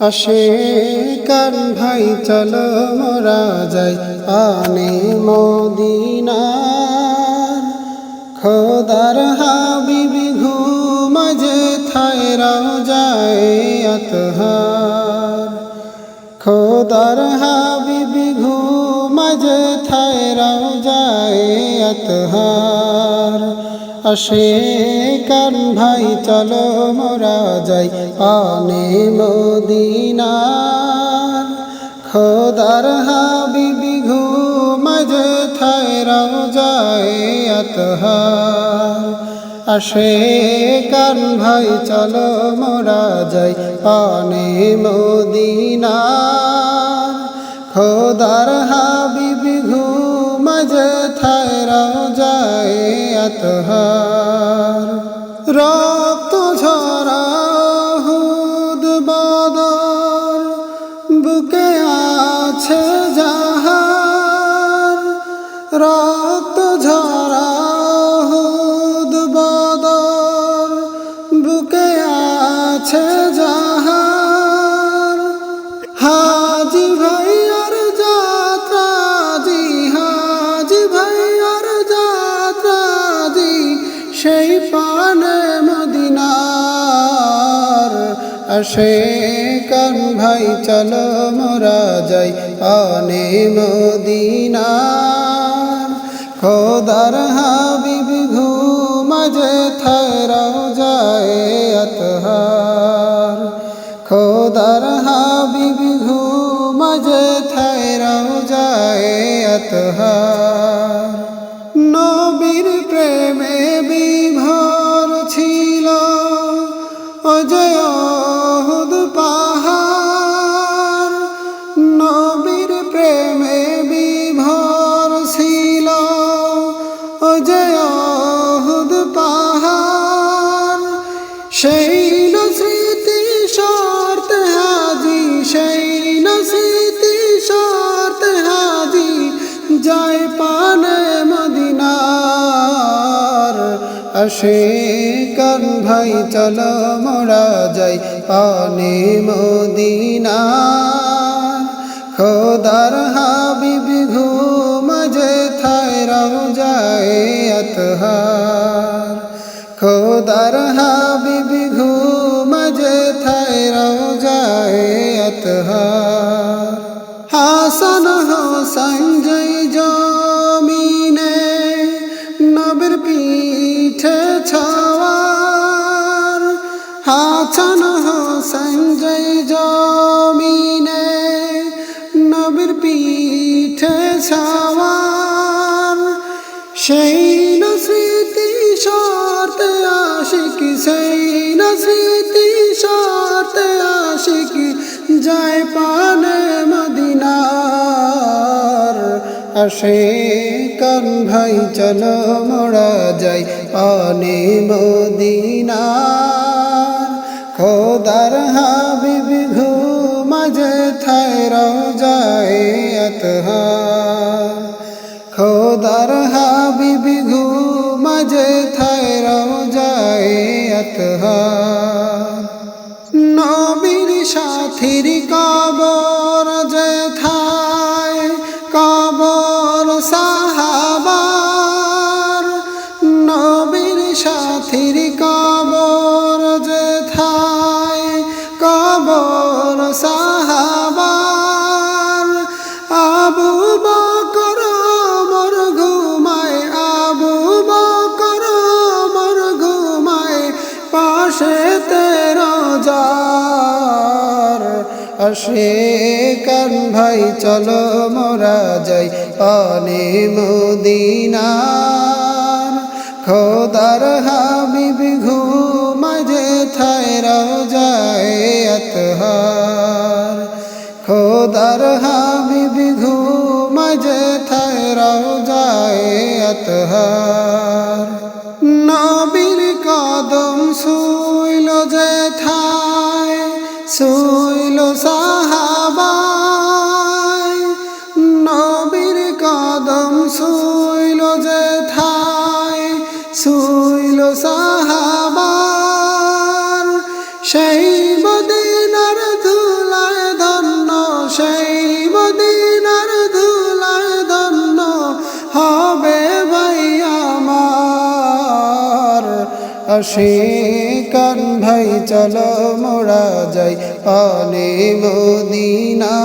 আসে কান ভাই, চলো মোরা যাই আনে মদিনার। খোদার হাবিবি ঘুমাজে থায় রাও যায় আতহার। খোদার হাবিবি ঘুমাজে থায় রাও যায় আতহার। আসে কান ভাই, চলো মোরা যাই আনে মদিনার। খোদার হাবিবি ঘুমাজে থায় রাও যায় আতহার। আসে কান ভাই, চলো মোরা যাই পানে মদিনার। খোদার হাবিবি আতহার রক্ত ঝরা হুদ বাদর বুকে আছে যাহার। রক্ত সেই পানে মদিনার আসে কান ভাই, চলো মোরা যাই পানে মদিনার। খোদার হাবিব ঘুমাজে থারাও যায় আতহার। খোদার হাবিব ঘুমাজে থারাও যায় আতহার। যায় পানে মদিনার আসে কান ভাই চলো মোরা যাই পানে মদিনার পিঠে ছাওয়ার হাসান হোসাইন জয় জমিনে নবীর পিঠে ছাওয়ার, সেই নস্মৃতি শর্ত আশিকি, সেই নস্মৃতি শর্ত আশিকি যায় পানে মদিনার। আসে কান ভাই চলো মোড়া যাই পানে মদিনার খোদার হাবিব ঘুমাজে থায় রাও যায় আতহার। খোদার হাবিব ঘুমাজে থায় রাও যায় যার আসে কান ভাই, চলো মোরা যাই পানে মদিনার। খোদার হাবিব ঘুমাজে থায় রাও যায় আতহার। খোদার হাবিব ঘুমাজে থায় রাও যায় আতহার। শুইল যে থাই শুইল সাহাবার। সেই বদিনার ধুলায় ধন্য, সেই বদিনার ধুলায় ধন্য হবে ভাই আমার। অশিকান ভাই, চলো মোড়া যাই অলি মদিনা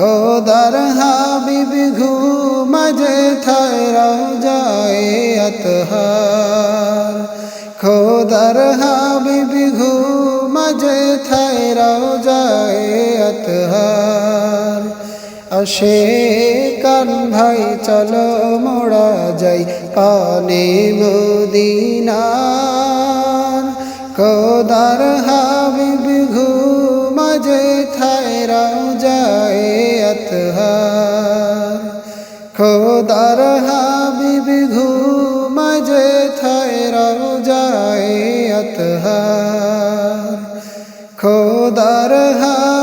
খোদার হাবিব ঘুমাজে থায় যায় আতহার। খোদার হাবিব ঘুমাজে থায় যায় আতহার। আসে কান ভাই, চলো মোড়া যাই কানে মদিনার। খোদার হাবিব ঘুমাজে থায় যায় আতহার। খোদার হাবিব ঘুমাজে থায় যায় আতহার। খোদার হাবিব